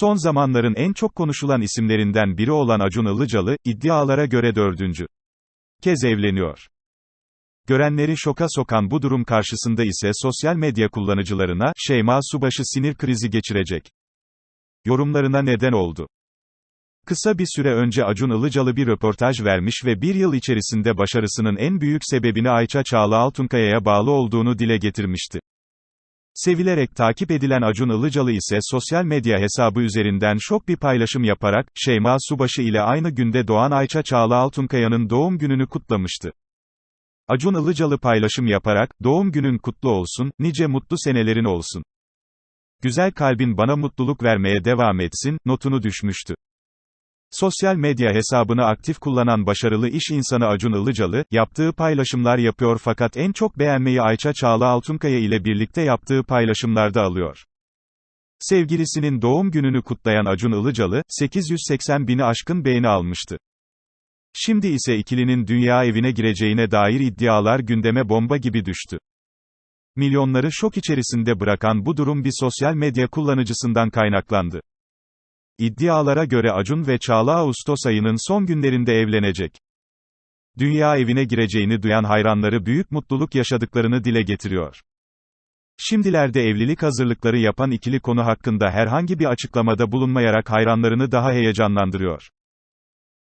Son zamanların en çok konuşulan isimlerinden biri olan Acun Ilıcalı, iddialara göre dördüncü kez evleniyor. Görenleri şoka sokan bu durum karşısında ise sosyal medya kullanıcılarına, Şeyma Subaşı sinir krizi geçirecek. Yorumlarına neden oldu. Kısa bir süre önce Acun Ilıcalı bir röportaj vermiş ve bir yıl içerisinde başarısının en büyük sebebini Ayça Çağla Altunkaya'ya bağlı olduğunu dile getirmişti. Sevilerek takip edilen Acun Ilıcalı ise sosyal medya hesabı üzerinden şok bir paylaşım yaparak, Şeyma Subaşı ile aynı günde doğan Ayça Çağla Altunkaya'nın doğum gününü kutlamıştı. Acun Ilıcalı paylaşım yaparak, doğum günün kutlu olsun, nice mutlu senelerin olsun. Güzel kalbin bana mutluluk vermeye devam etsin, notunu düşmüştü. Sosyal medya hesabını aktif kullanan başarılı iş insanı Acun Ilıcalı, yaptığı paylaşımlar yapıyor fakat en çok beğenmeyi Ayça Çağla Altunkaya ile birlikte yaptığı paylaşımlarda alıyor. Sevgilisinin doğum gününü kutlayan Acun Ilıcalı, 880 bini aşkın beğeni almıştı. Şimdi ise ikilinin dünya evine gireceğine dair iddialar gündeme bomba gibi düştü. Milyonları şok içerisinde bırakan bu durum bir sosyal medya kullanıcısından kaynaklandı. İddialara göre Acun ve Çağla Ağustos ayının son günlerinde evlenecek. Dünya evine gireceğini duyan hayranları büyük mutluluk yaşadıklarını dile getiriyor. Şimdilerde evlilik hazırlıkları yapan ikili konu hakkında herhangi bir açıklamada bulunmayarak hayranlarını daha heyecanlandırıyor.